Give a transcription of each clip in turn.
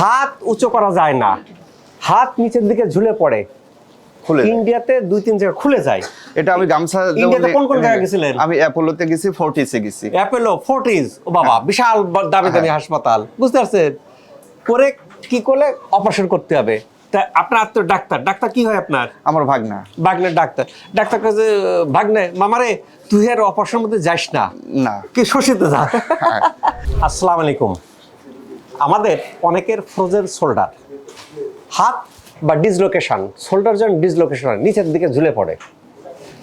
হাত উঁচু করা যায় না। হাত নিচের দিকে ঝুলে পড়ে। খুলে ইন্ডিয়াতে দুই তিন জায়গা খুলে যায়। এটা আমি গামছা ইন্ডিয়াতে কোন কোন জায়গায় গেছিলেন? আমি অ্যাপোলোতে গেছি ফোর্টিসে গেছি। অ্যাপেলো ফোর্টিজ ও বাবা বিশাল দামি দামি হাসপাতাল। বুঝতে পারছেন? করে কি করলে অপারেশন করতে হবে? তা আপনার তো ডাক্তার। ডাক্তার কি হয় আপনার? আমার ভাগনা। ভাগ্নের ডাক্তার। ডাক্তার কাছে ভাগ্নে মামারে তুই আর অপারেশন মধ্যে যাস না। না। কি শোষিত যা। আসসালামু আলাইকুম। আমাদের অনেকের ফ্রোজেন শোল্ডার হাত বা ডিসলোকেশন শোল্ডার যখন ডিসলোকেশন হয়, নিচের দিকে ঝুলে পড়ে।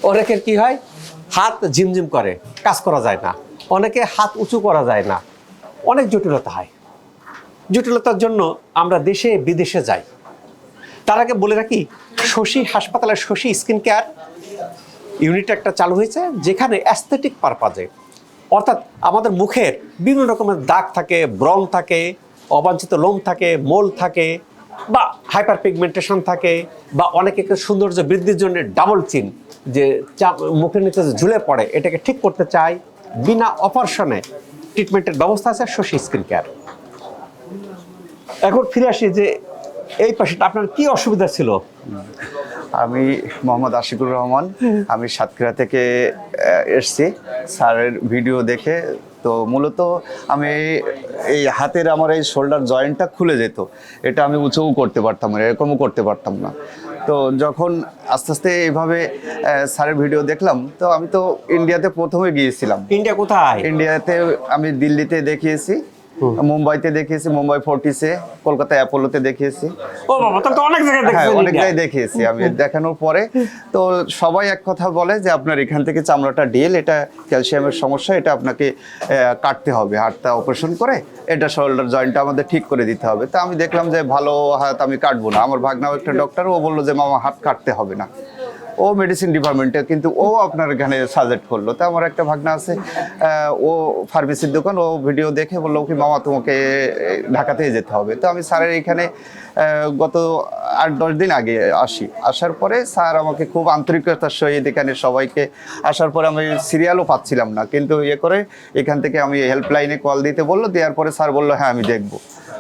অনেকের কি হয়? হাত ঝিমঝিম করে, কাজ করা যায় না। অনেকে হাত উঁচু করা যায় না। অনেক জটিলতা হয়। জটিলতার জন্য আমরা দেশে, বিদেশে যাই। তার আগে বলে রাখি, শশী হাসপাতালের শশী স্কিন কেয়ার ইউনিট একটা চালু হয়েছে, যেখানে অ্যাস্থেটিক পারপাজে অর্থাৎ আমাদের মুখের বিভিন্ন রকমের দাগ থাকে, ব্রণ থাকে অবাঞ্ছিত লোম থাকে, মোল থাকে, বা হাইপার পিগমেন্টেশন থাকে, বা অনেকে সৌন্দর্য বৃদ্ধির জন্য ডাবল চিন যে চা- মুখের নিচে ঝুলে পড়ে, এটাকে ঠিক করতে চাই বিনা অপারেশনে ট্রিটমেন্টের ব্যবস্থা আছে শশী স্কিন কেয়ার এখন ফিরে আসি যে এই পাশেটা আপনার কি অসুবিধা ছিল? আমি মোহাম্মদ আশিকুর রহমান, আমি সাতক্ষীরা থেকে এসছি। স্যারের ভিডিও দেখে তো মূলত আমি এই হাতের আমার এই শোল্ডার জয়েন্টটা খুলে যেত। এটা আমি উঁচুও করতে পারতাম না এরকমও করতে পারতাম না। তো যখন আস্তে আস্তে এইভাবে স্যারের ভিডিও দেখলাম তো আমি তো ইন্ডিয়াতে প্রথমে গিয়েছিলাম। ইন্ডিয়া কোথায়? ইন্ডিয়াতে আমি দিল্লিতে দেখিয়েছি। মুম্বাইতে দেখিয়েছি মুম্বাই ফোর্টিসে কলকাতা অ্যাপোলোতে দেখিয়েছি। ও বাবা তো অনেক জায়গায় হ্যাঁ দেখছেন অনেক জায়গায় দেখিয়েছি আমি দেখানোর পরে। তো সবাই এক কথা বলে যে আপনার এখান থেকে চামড়াটা ডিল এটা ক্যালসিয়ামের সমস্যা এটা আপনাকে কাটতে হবে। হাতটা অপারেশন করে এটা শোল্ডার জয়েন্টটা আমাদের ঠিক করে দিতে হবে। তা আমি দেখলাম যে ভালো হাত আমি কাটবো না। আমার ভাগনাও একটা ডক্টর ও বলল যে মামা হাত কাটতে হবে না। ও মেডিসিন ডিপার্টমেন্টে কিন্তু ও আপনার এখানে সাজেস্ট করল। তা আমার একটা ভাগনা আছে ও ফার্মেসির দোকান, ও ভিডিও দেখে বলল কি মামা, তোমাকে ঢাকাতেই যেতে হবে। তো আমি স্যারের এখানে গত আট, দশ দিন আগে আসি। আসার পরে স্যার আমাকে খুব আন্তরিকতার সহিত এখানে সবাইকে আসার পরে আমি সিরিয়ালও পাচ্ছিলাম না। কিন্তু ইয়ে করে এখান থেকে আমি হেল্পলাইনে কল দিতে বলল, দেওয়ার পরে স্যার বলল হ্যাঁ আমি দেখব।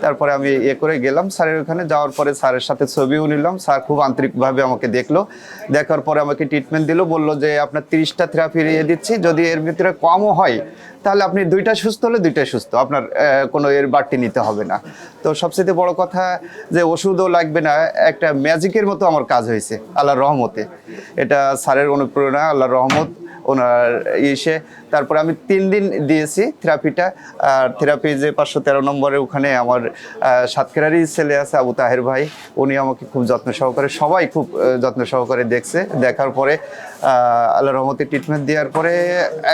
তারপরে আমি ইয়ে করে গেলাম। স্যারের ওখানে যাওয়ার পরে স্যারের সাথে ছবিও নিলাম। স্যার খুব আন্তরিকভাবে আমাকে দেখল। দেখার পরে আমাকে ট্রিটমেন্ট দিল। বলল যে, আপনার তিরিশটা থেরাপি দিয়ে দিচ্ছি। যদি এর ভিতরে কমও হয়, তাহলে আপনি দুইটা সুস্থ হলে দুইটাই সুস্থ। আপনার কোনো এর বাড়তি নিতে হবে না। তো সবচেয়ে বড় কথা যে, ওষুধও লাগবে না। একটা ম্যাজিকের মতো আমার কাজ হয়েছে, আল্লাহর রহমতে। এটা স্যারের অনুপ্রেরণা, আল্লাহর রহমত। ওনার ইসে তারপরে আমি তিন দিন দিয়েছি থেরাপিটা, আর থেরাপি যে পাঁচশো তেরো নম্বরে ওখানে আমার সাতক্ষীরারই ছেলে আছে আবু তাহের ভাই, উনি আমাকে খুব যত্ন সহকারে, সবাই খুব যত্ন সহকারে দেখছে, দেখার পরে আল্লাহ রহমতে ট্রিটমেন্ট দেওয়ার পরে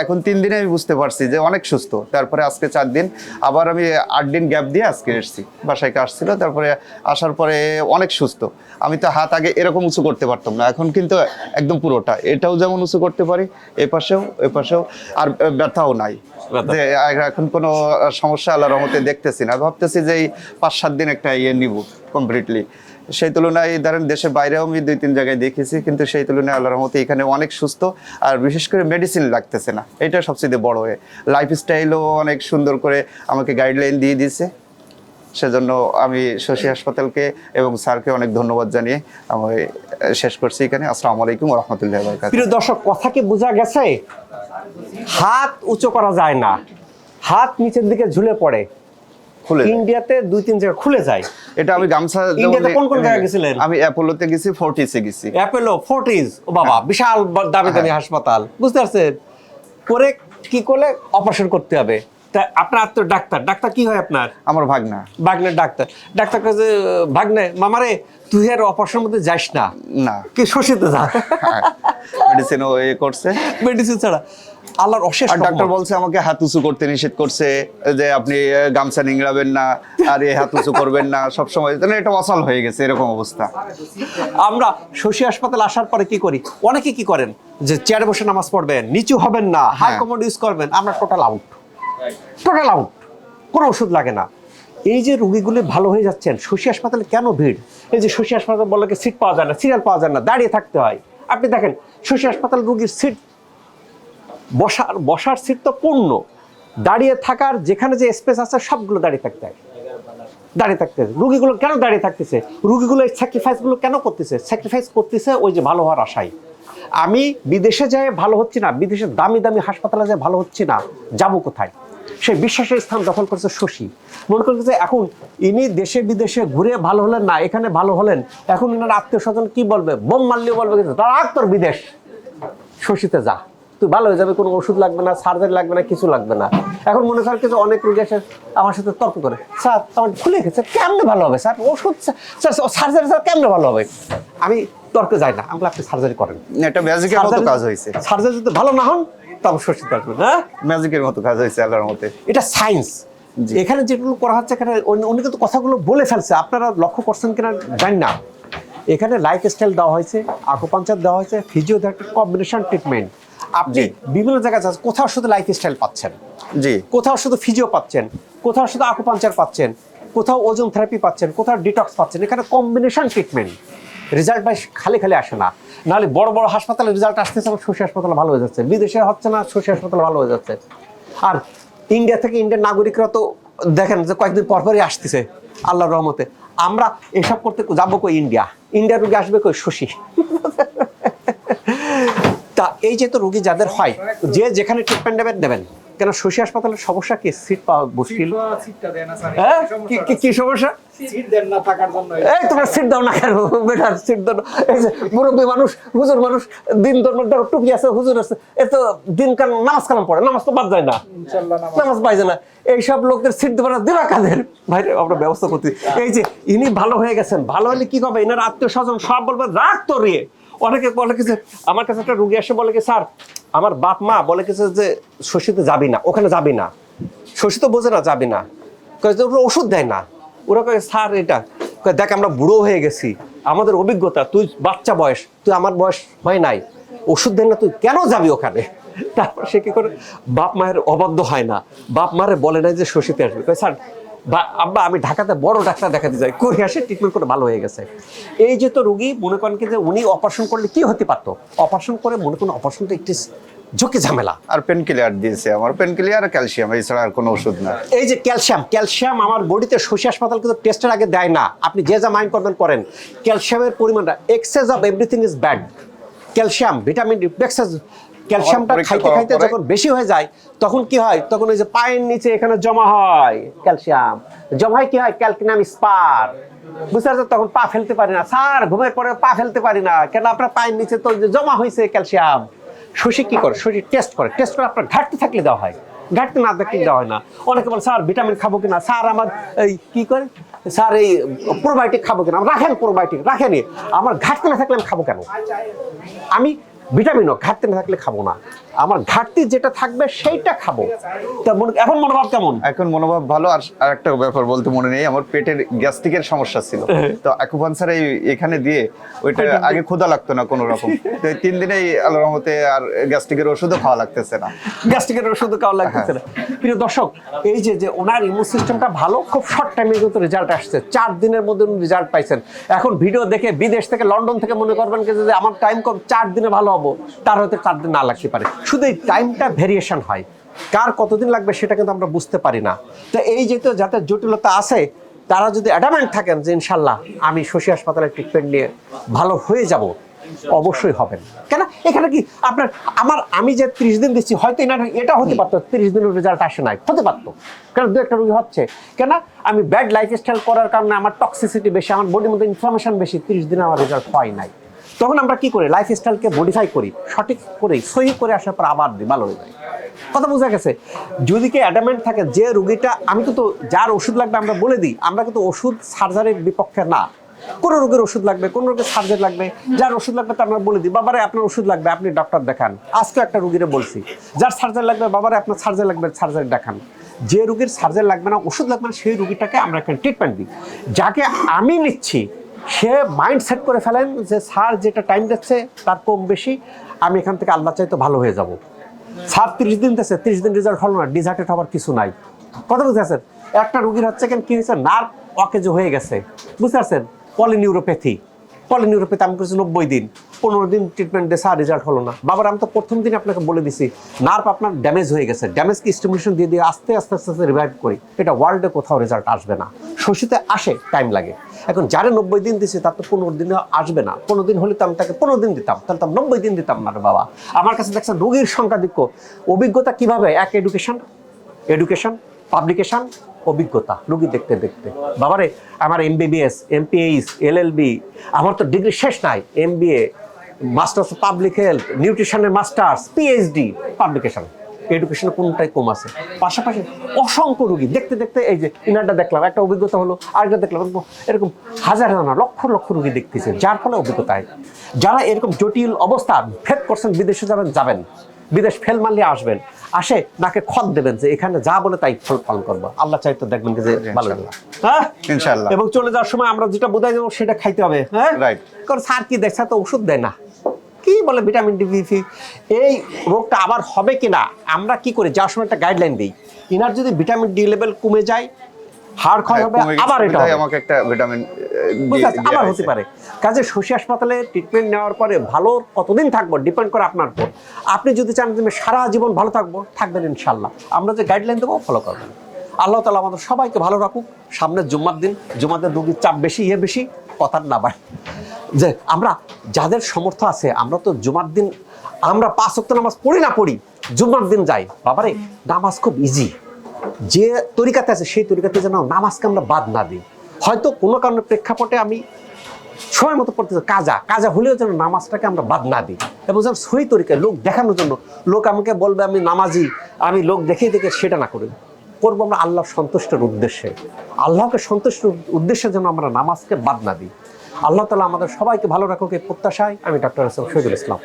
এখন তিন দিনে আমি বুঝতে পারছি যে অনেক সুস্থ। তারপরে আজকে চার দিন আবার আমি আট দিন গ্যাপ দিয়ে আজকে এসেছি। বাসায় আসছিল তারপরে আসার পরে অনেক সুস্থ। আমি তো হাত আগে এরকম উঁচু করতে পারতাম না এখন কিন্তু একদম পুরোটা। এটাও যেমন উঁচু করতে পারি এ পাশেও এ পাশেও আর ব্যথাও নাই। যে এখন কোনো সমস্যা আল্লাহ রহমতে দেখতেছি না। ভাবতেছি যে এই পাঁচ সাত দিন একটা ইয়ে নিব কমপ্লিটলি সেই তুলনায় ধরেন দেশের বাইরেও আমি দুই, তিন জায়গায় দেখেছি, কিন্তু সেই তুলনায় আল্লাহ রহমতে এখানে অনেক সুস্থ, আর বিশেষ করে মেডিসিন লাগতেছে না। এটা সবচেয়ে বড় হয়ে লাইফ স্টাইলও অনেক সুন্দর করে আমাকে গাইডলাইন দিয়ে দিয়েছে। সেজন্য আমি শশী হাসপাতালকে এবং স্যারকে অনেক ধন্যবাদ জানিয়ে আমি শেষ করছি এখানে। আসসালামু আলাইকুম রহমতুল্লাহ প্রিয় দর্শক, কথা কি বোঝা গেছে? হাত উঁচু করা যায় না। হাত নিচের দিকে ঝুলে পড়ে। খুলে ইন্ডিয়াতে দুই তিন জায়গা খুলে যায়। এটা আমি গামছা ইন্ডিয়াতে কোন কোন জায়গায় গেছিলেন? আমি অ্যাপোলোতে গেছি ফোর্টিসে গেছি। অ্যাপেলো ফোর্টিজ ও বাবা বিশাল দামি দামি হাসপাতাল। বুঝতে পারছেন? করে কি করলে অপারেশন করতে হবে? তা আপনার তো ডাক্তার ডাক্তার কি হয় আপনার? আমার ভাগনা। ভাগ্নের ডাক্তার। ডাক্তার কাছে ভাগ্নে মামারে তুই আর অপারেশন মধ্যে যাস না। না। কি শোষিত যা। মেডিসিনও এ করছে। মেডিসিন ছাড়া। আল্লাহর অশেষ আর ডাক্তার বলছে আমাকে হাত উঁচু করতে নিষেধ করছে যে আপনি গামছা নিংড়াবেন না আর এই হাত উঁচু করবেন না সবসময় মানে এটা অচল হয়ে গেছে এরকম অবস্থা। আমরা শশী হাসপাতাল আসার পরে কি করি? অনেকে কি করেন? যে চেয়ারে বসে নামাজ পড়বেন নিচু হবেন না হাই হ্যাঁ। কমোড ইউজ করবেন আমরা টোটাল আউট টোটাল আউট কোনো ওষুধ লাগে না। এই যে রুগীগুলি ভালো হয়ে যাচ্ছেন শশী হাসপাতালে কেন ভিড়? এই যে শশী হাসপাতাল বলে সিট পাওয়া যায় না সিরিয়াল পাওয়া যায় না দাঁড়িয়ে থাকতে হয়। আপনি দেখেন শশী হাসপাতাল রুগীর সিট বসার বসার সিট তো পূর্ণ। দাঁড়িয়ে থাকার যেখানে যে স্পেস আছে, সবগুলো দাঁড়িয়ে থাকতে হয়। দাঁড়িয়ে থাকতেছে রুগীগুলো কেন দাঁড়িয়ে থাকতেছে? রুগীগুলো এই স্যাক্রিফাইসগুলো কেন করতেছে? স্যাক্রিফাইস করতেছে ওই যে ভালো হওয়ার আশায়। আমি বিদেশে যাই ভালো হচ্ছি না, বিদেশে দামি দামি হাসপাতালে যায় ভালো হচ্ছি না, যাব কোথায়? সেই বিশ্বাসের স্থান দখল করেছে শশী। মনে করতেছে, এখন ইনি দেশে বিদেশে ঘুরে ভালো হলেন না, এখানে ভালো হলেন। এখন এনার আত্মীয় স্বজন কি বলবে? বোম মারলেও বলবে তার তোর বিদেশ। শশীতে যা। তুই ভালো হয়ে যাবে কোনো ওষুধ লাগবে না সার্জারি লাগবে না কিছু লাগবে না। এখন মনে করেন কিছু অনেক রোগী এসে আমার সাথে তর্ক করে স্যার আমার খুলে গেছে কেমনে ভালো হবে? স্যার ওষুধ স্যার সার্জারি স্যার কেমনে ভালো হবে? আমি তর্কে যাই না আমি বলি, আপনি সার্জারি করেন। এটা ম্যাজিকের মতো কাজ হয়েছে সার্জারি যদি ভালো না হন তবে শশীতে আসবেন হ্যাঁ? ম্যাজিকের মতো কাজ হয়েছে আল্লাহর মতে। এটা সায়েন্স এখানে যেগুলো করা হচ্ছে এখানে উনি- উনি কিন্তু কথাগুলো বলে ফেলছে আপনারা লক্ষ্য করছেন কিনা জানি না। এখানে লাইফ স্টাইল দেওয়া হয়েছে আকুপাঞ্চার দেওয়া হয়েছে ফিজিওথেরাপি কম্বিনেশন ট্রিটমেন্ট আপনি। বিভিন্ন জায়গায় যাচ্ছেন কোথাও শুধু লাইফ স্টাইল পাচ্ছেন। জি। কোথাও শুধু ফিজিও পাচ্ছেন কোথাও শুধু আকুপাঞ্চার পাচ্ছেন কোথাও ওজন থেরাপি পাচ্ছেন কোথাও ডিটক্স পাচ্ছেন এখানে কম্বিনেশন ট্রিটমেন্ট রেজাল্ট ভাই খালি খালি আসে না। নাহলে বড় বড় হাসপাতালে রেজাল্ট আসতেছে আমার শশী হাসপাতালে ভালো হয়ে যাচ্ছে। বিদেশে হচ্ছে না শশী হাসপাতালে ভালো হয়ে যাচ্ছে। আর ইন্ডিয়া থেকে ইন্ডিয়ান নাগরিকরা তো দেখেন যে কয়েকদিন পরপরই আসতেছে আল্লাহর রহমতে। আমরা এসব করতে যাব কই ইন্ডিয়া ইন্ডিয়ার রুগী আসবে কই শশী তা এই যে তো রুগী যাদের হয় যে যেখানে ট্রিটমেন্ট নেবেন নেবেন। কেন শশী হাসপাতালের সমস্যা কি? সিট পাওয়া মুশকিল। হ্যাঁ? কি- সমস্যা? এই তোমরা সিট দাও না কেন? বেটার সিট দাও এই যে মুরব্বী মানুষ হুজুর মানুষ দিন ধর্মের টুপি আছে হুজুর আছে। এ তো দিন কাল নামাজ কালাম পড়ে নামাজ তো বাদ যায় না। নামাজ। পাই যায় না। এইসব লোকদের সিট দেবে না দেবা কাদের? আমরা ব্যবস্থা করতে এই যে ইনি ভালো হয়ে গেছেন ভালো হলে কি হবে? এনার আত্মীয় স্বজন সব বলবে রাগ তো রিয়ে অনেকে বলে যে, আমার কাছে একটা রুগী এসে বলে কি, স্যার, আমার বাপ মা বলে কিছু যে শশীতে যাবি না, ওখানে যাবি না। শশী তো বোঝে না যাবি না। ওরা ওষুধ দেয় না। ওরা কয়ে, স্যার, এটা দেখ, আমরা বুড়ো হয়ে গেছি। আমাদের অভিজ্ঞতা, তুই বাচ্চা বয়স, তুই আমার বয়স হয় নাই। ওষুধ দেন না, তুই কেন যাবি ওখানে? তারপর সে কি করে, বাপ মায়ের অবাধ্য হয় না। বাপ মারে বলে না যে, শশীতে আসবে। স্যার বা আব্বা আমি ঢাকাতে বড় ডাক্তার দেখাতে যাই। করে আসে ট্রিটমেন্ট করে ভালো হয়ে গেছে। এই যে তো রুগী মনে করেন কি যে উনি অপারেশন করলে কি হতে পারতো? অপারেশন করে মনে করেন অপারেশন তো একটি ঝুঁকি ঝামেলা। আর পেন কিলিয়ার দিয়েছে আমার। পেন কিলিয়ার আর ক্যালসিয়াম এছাড়া আর কোনো ওষুধ না। এই যে ক্যালসিয়াম ক্যালসিয়াম আমার বডিতে শশী হাসপাতাল কিন্তু টেস্টের আগে দেয় না। আপনি যে যা মাইন্ড করবেন করেন। ক্যালসিয়ামের পরিমাণটা excess of everything is bad calcium vitamin D excess ক্যালসিয়ামটা খাইতে খাইতে যখন বেশি হয়ে যায় তখন কি হয়? তখন ওই যে পায়ের নিচে এখানে জমা হয় ক্যালসিয়াম। জমা হয় কি হয়? Calcaneum spur. বুঝতে পারছেন? তখন পা ফেলতে পারি না। স্যার ঘুমের পরে পা ফেলতে পারি না। কেন আপনার পায়ের নিচে তো জমা হয়েছে ক্যালসিয়াম। শশী কি করে? শশী টেস্ট করে। টেস্ট করে আপনার ঘাটতি থাকলে দেওয়া হয়। ঘাটতি না থাকলে দেওয়া হয় না। অনেকে বলে স্যার ভিটামিন খাব কিনা? স্যার আমার এই কি করে? স্যার এই প্রোবায়োটিক খাব কিনা? রাখেন প্রোবায়োটিক রাখেনি আমার ঘাটতি না থাকলে আমি খাব কেন? আমি ভিটামিনও ঘাটতি না থাকলে খাব না। আমার ঘাটতি যেটা থাকবে সেইটা খাব। তা এখন মনোভাব কেমন? এখন মনোভাব ভালো আর একটা ব্যাপার বলতে মনে নেই আমার পেটের গ্যাস্ট্রিকের সমস্যা ছিল। তো অ্যাকুপাঞ্চার এই এখানে দিয়ে ওইটা আগে ক্ষুধা লাগতো না কোনো রকম। তো এই তিন দিনেই আল্লাহর রহমতে আর গ্যাস্ট্রিকের ওষুধও খাওয়া লাগতেছে না। গ্যাস্ট্রিকের ওষুধও খাওয়া লাগতেছে না। প্রিয় দর্শক এই যে যে ওনার ইমিউন সিস্টেমটা ভালো খুব শর্ট টাইমে কিন্তু রেজাল্ট আসছে। চার দিনের মধ্যে উনি রেজাল্ট পাইছেন। এখন ভিডিও দেখে বিদেশ থেকে লন্ডন থেকে মনে করবেন যে আমার টাইম কম চার দিনে ভালো হব। তার হয়তো চার দিন না লাগতে পারে। শুধু এই টাইমটা ভেরিয়েশন হয়। কার কতদিন লাগবে সেটা কিন্তু আমরা বুঝতে পারি না। তো এই যেহেতু যাদের জটিলতা আছে, তারা যদি অ্যাডামেন্ট থাকেন যে ইনশাল্লাহ আমি শশী হাসপাতালে ট্রিটমেন্ট নিয়ে ভালো হয়ে যাব, অবশ্যই হবেন। কেন? এখানে কি আপনার, আমার, আমি যে ত্রিশ দিন দিচ্ছি, হয়তো এটা হতে পারতো, ত্রিশ দিনের রেজাল্ট আসে নাই, হতে পারতো। কারণ দু একটা রোগী হচ্ছে। কেন? আমি ব্যাড লাইফস্টাইল করার কারণে আমার টক্সিসিটি বেশি, আমার বডির মধ্যে ইনফ্লামেশন বেশি, ত্রিশ দিনে আমার রেজাল্ট হয় নাই। তখন আমরা কি করি? লাইফস্টাইলকে মডিফাই করি, সঠিক করে, সহি করে আসার পর আবার ভালো হয়ে যায় কথা বোঝা গেছে? যদি কি অ্যাডামেন্ট থাকে যে রোগীটা, আমি কিন্তু যার ওষুধ লাগবে আমরা বলে দিই, আমরা কিন্তু ওষুধ সার্জারির বিপক্ষে না। কোনো রোগের ওষুধ লাগবে, কোন রোগের সার্জারি লাগবে, যার ওষুধ লাগবে তা আমরা বলে দিই, বাবারে, আপনার ওষুধ লাগবে, আপনি ডক্টর দেখান। আজকে একটা রুগীরে বলছি, যার সার্জারি লাগবে, বাবারে, আপনার সার্জারি লাগবে সার্জারি দেখান। যে রুগীর সার্জারি লাগবে না, ওষুধ লাগবে না, সেই রুগীটাকে আমরা এখানে ট্রিটমেন্ট দিই। যাকে আমি নিচ্ছি সে মাইন্ড সেট করে ফেলেন যে, স্যার, যেটা টাইম দিচ্ছে তার কম বেশি, আমি এখান থেকে আল্লাহ চাইতে ভালো হয়ে যাব। স্যার, তিরিশ দিন দিচ্ছে তিরিশ দিন রেজাল্ট হলো না ডিজার্টেড হওয়ার কিছু নাই। কথা বুঝতে পারছেন একটা রুগীর হচ্ছে কেন, কি হয়েছে? নার্ভ অকেজ হয়ে গেছে। বুঝতে পারছেন? পলিনিউরোপ্যাথি। পলিনিউরোপ্যাথি আমি করেছি নব্বই দিন। পনেরো দিন ট্রিটমেন্ট আর রেজাল্ট হলো না। বাবার, আমি তো প্রথম দিন আপনাকে বলে দিছি নার্ভ আপনার ড্যামেজ হয়ে গেছে। ড্যামেজকে স্টিমুলেশন দিয়ে দিয়ে আস্তে আস্তে আস্তে আস্তে রিভাইভ করি। এটা ওয়ার্ল্ডে কোথাও রেজাল্ট আসবে না। শশীতে আসে টাইম লাগে। এখন যারা নব্বই দিন দিছে, তার তো পনেরো দিনে আসবে না। পনেরো দিন হলে তো আমি তাকে পনেরো দিন দিতাম। তাহলে তো নব্বই দিন দিতাম না বাবা। আমার কাছে দেখছেন রোগীর সংখ্যাধিক্য অভিজ্ঞতা কীভাবে? এক এডুকেশন এডুকেশন পাবলিকেশন অভিজ্ঞতা, রুগী দেখতে দেখতে। বাবারে, আমার এম এমবিবিএস এমপিএইচ এলএলবি আমার তো ডিগ্রি শেষ নাই। M MBA masters of public health নিউট্রিশনের masters PhD publication এডুকেশনে কোনটাই কম আছে? পাশাপাশি অসংখ্য রুগী দেখতে দেখতে এই যে ইনারটা দেখলাম, একটা অভিজ্ঞতা হলো, আরেকটা দেখলাম, এরকম- হাজার হাজার লক্ষ লক্ষ রুগী দেখতেছে, যার ফলে অভিজ্ঞতা যারা এরকম জটিল অবস্থা ফেদ করছেন, বিদেশে যাবেন যাবেন। বিদেশ ফেল মারলে আসবেন। আসে নাকে খত দেবেন যে এখানে যা বলে তাই ফল পালন করব। আল্লাহ চাই তো দেখবেন যে ভালো হ্যাঁ? ইনশাআল্লাহ। এবং চলে যাওয়ার সময় আমরা যেটা বোঝাই যাব সেটা খাইতে হবে। হ্যাঁ. কারণ স্যার কি দেখছে তো ওষুধ দেয় না। কি বলে ভিটামিন ডি ফি এই রোগটা আবার হবে কিনা? আমরা কি করি? যাওয়ার সময় একটা গাইডলাইন দিই। ইনার যদি ভিটামিন ডি লেভেল কমে যায় হাড় ক্ষয় হবে হ্যাঁ, গেছে আবার এটা আমাকে একটা ভিটামিন আবার হতে পারে। কাজে শশী হাসপাতালে ট্রিটমেন্ট নেওয়ার পরে ভালো কতদিন থাকব ডিপেন্ড করে আপনার উপর। আপনি যদি চান যে সারা জীবন ভালো থাকব থাকবেন ইনশাল্লাহ আমরা যে গাইডলাইন দেবো ফলো করবেন। আল্লাহ তালা আমাদের সবাইকে ভালো রাখুক। সামনের জুম্মার দিন জুম্মাদের রুগীর চাপ বেশি ইয়ে বেশি কথার না বাড়ে। যে আমরা যাদের সমর্থ আছে আমরা তো জুমার দিন আমরা পাঁচ ওয়াক্ত নামাজ পড়ি না পড়ি জুম্মার দিন যাই। বাবারে নামাজ খুব ইজি যে তরিকাতে আছে, সেই তরিকাতে যেন নামাজকে আমরা বাদ না দিই। হয়তো কোনো কারণে প্রেক্ষাপটে আমি সময় মতো পড়তে কাজা কাজা হলেও যেন নামাজটাকে আমরা বাদ না দিই। এবং যেন সহি তরিকায় লোক দেখানোর জন্য, লোক আমাকে বলবে, আমি নামাজি, আমি লোক দেখে দেখে সেটা না করি। করব আমরা আল্লাহ সন্তুষ্টের উদ্দেশ্যে। আল্লাহকে সন্তুষ্টের উদ্দেশ্যে যেন আমরা নামাজকে বাদ না দিই। আল্লাহ তালা আমাদের সবাইকে ভালো রাখুক এই প্রত্যাশায় আমি ডক্টর শহীদুল ইসলাম।